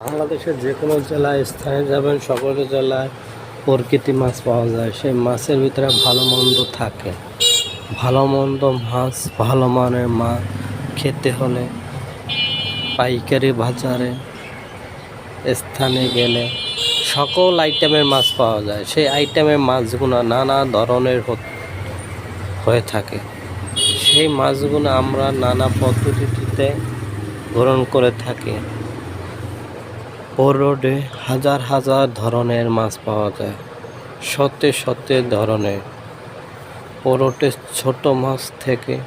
বাংলাদেশের যে কোনো জেলায় স্থানে যাবেন, সকল জেলায় প্রকৃতি মাছ পাওয়া যায়। সেই মাছের ভিতরে ভালো মন্দ থাকে। ভালো মন্দ মাছ, ভালো মানের মাছ খেতে হলে পাইকারি বাজারে স্থানে গেলে সকল আইটেমের মাছ পাওয়া যায়। সেই আইটেমের মাছগুলো নানা ধরনের হয়ে থাকে। সেই মাছগুলো আমরা নানা পদ্ধতিতে গ্রহণ করে থাকি। ও রোডে হাজার হাজার ধরনের মাছ পাওয়া যায়। শতে শতে ধরনের। রোডে ছোট মাছ থেকে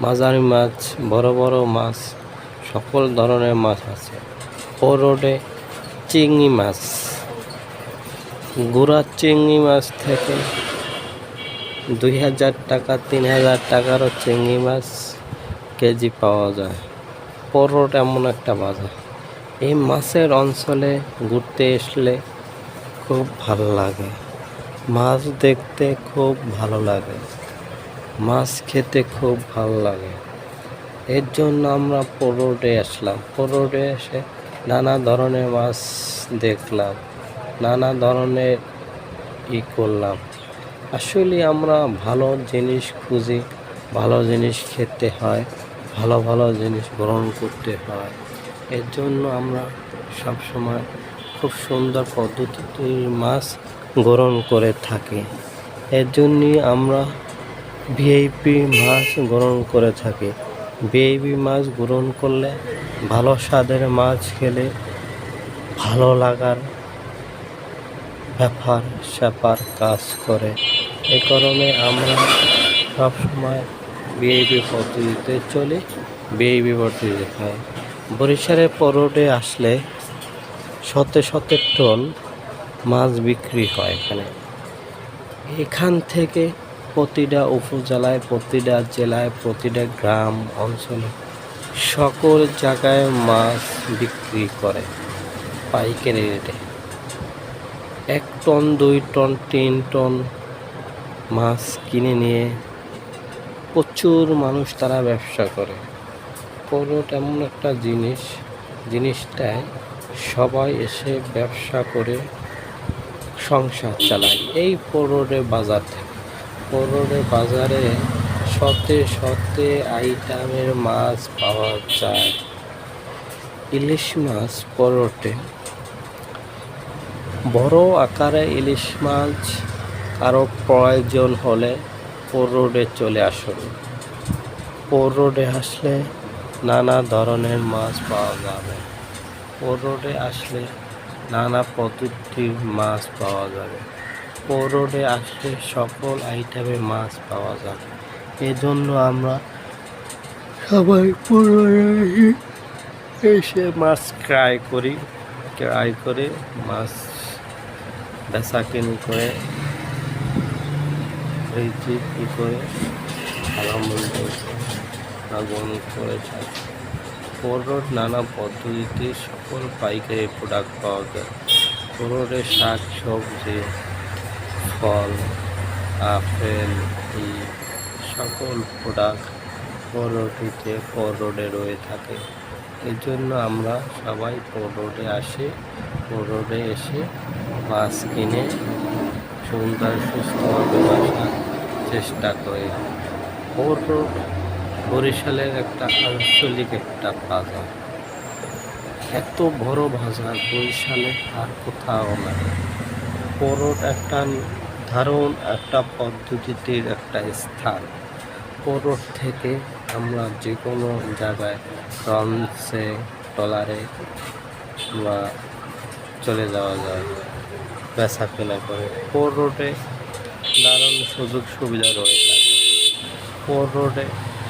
মাঝারি মাছ, বড় বড় মাছ, সকল ধরনের মাছ আছে। ও রোডে চিংড়ি মাছ। গুড়া চিংড়ি মাছ থেকে দুই হাজার টাকা, তিন হাজার টাকারও চিংড়ি মাছ কেজি পাওয়া যায়। রোড এমন একটা বাজার। এই মাছের অঞ্চলে ঘুরতে আসলে খুব ভালো লাগে। মাছ দেখতে খুব ভালো লাগে। মাছ খেতে খুব ভালো লাগে। এর জন্য আমরা পোরোডে আসলাম। পোরোডে এসে নানা ধরনের মাছ দেখলাম। নানা ধরনের ই করলাম। আসলে আমরা ভালো জিনিস খুঁজি, ভালো জিনিস খেতে হয়, ভালো ভালো জিনিস গ্রহণ করতে হয়। এর জন্য আমরা সবসময় খুব সুন্দর পদ্ধতিতে মাছ গ্রহণ করে থাকি। এর জন্যই আমরা ভিআইপি মাছ গ্রহণ করে থাকি। ভিআইপি মাছ গ্রহণ করলে ভালো স্বাদের মাছ খেলে ভালো লাগার ব্যাপার, স্যাপার কাজ করে। এই কারণে আমরা সবসময় বিএবি পদ্ধতিতে চলি বিএবি পদ্ধতিতে খাই। বরিশালের পরোডে আসলে শতে শতে টন মাছ বিক্রি হয় এখানে। এখান থেকে প্রতিটা উপজেলায়, প্রতিটা জেলায়, প্রতিটা গ্রাম, অঞ্চলে সকল জায়গায় মাছ বিক্রি করে পাইকারি রেটে। এক টন, দুই টন, তিন টন মাছ কিনে নিয়ে প্রচুর মানুষ তারা ব্যবসা করে। পরোট এমন একটা জিনিস, জিনিসটায় সবাই এসে ব্যবসা করে সংসার চালায়। এই পরোডে বাজার থেকে। পরোডে বাজারে শতে শতে আইটেমের মাছ পাওয়া যায়। ইলিশ মাছ পরোটে বড় আকারে ইলিশ মাছ আরও প্রয়োজন হলে পোর রোডে চলে আসুন। পোর রোডে আসলে নানা ধরনের মাছ পাওয়া যাবে। পোর রোডে আসলে নানা পদ্ধতির মাছ পাওয়া যাবে। পোর রোডে আসলে সকল আইটেমের মাছ পাওয়া যাবে। এজন্য আমরা সবাই পোর এসে মাছ ক্রয় করি, ক্রয় করে মাছ বেচা কিনি করে এই যে কী করে গ্রহণ করে থাকি পরোর নানা পদ্ধতিতে সকল পাইকারি প্রোডাক্ট পাওয়া যায়। পরোরের শাক, সবজি, ফল, আপেল সকল প্রোডাক্ট পরোটিতে পরোডে রয়ে থাকে। এই জন্য আমরা সবাই পরোডে আসি পরোডে এসে মাছ কিনে সুন্দর সুস্থভাবে বাসার চেষ্টা করি। পরোড বরিশালের একটা আঞ্চলিক একটা বাজার। এত বড় বাজার, বরিশালে আর কোথাও না পরোট একটা দারুণ একটা পদ্ধতির একটা স্থান। পরোট থেকে আমরা যে কোনো জায়গায় লঞ্চে ট্রলারে বা চলে যাওয়া যায়, বেচা কেনা করে। পোর রোডে দারুণ সুযোগ সুবিধা রয়ে থাকে। পোর রোডে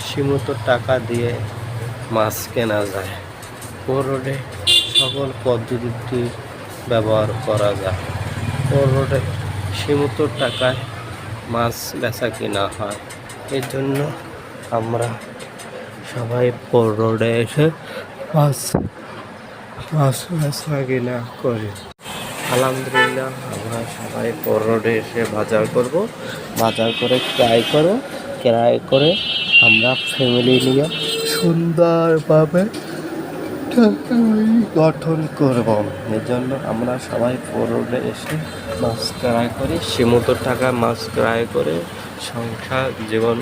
সীমিত টাকা দিয়ে মাছ কেনা যায়। পোর রোডে সকল পদ্ধতি ব্যবহার করা যায়। পোর রোডে সীমিত টাকায় মাছ বেচা কেনা হয়। এর জন্য আমরা সবাই পোর রোডে এসে মাছ মাছ বেচা কেনা করি। আলহামদুলিল্লাহ, আমরা সবাই পোর রোডে এসে বাজার করব। বাজার করে ক্রয় করো ক্রয় করে আমরা ফ্যামিলি নিয়ে সুন্দরভাবে গঠন করব। এজন্য আমরা সবাই পরে এসে মাছ ক্রয় করি, সীমিত টাকা মাছ ক্রয় করে সংখ্যা জীবন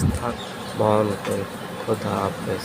স্থান বহন করে। খোদা হাফেজ।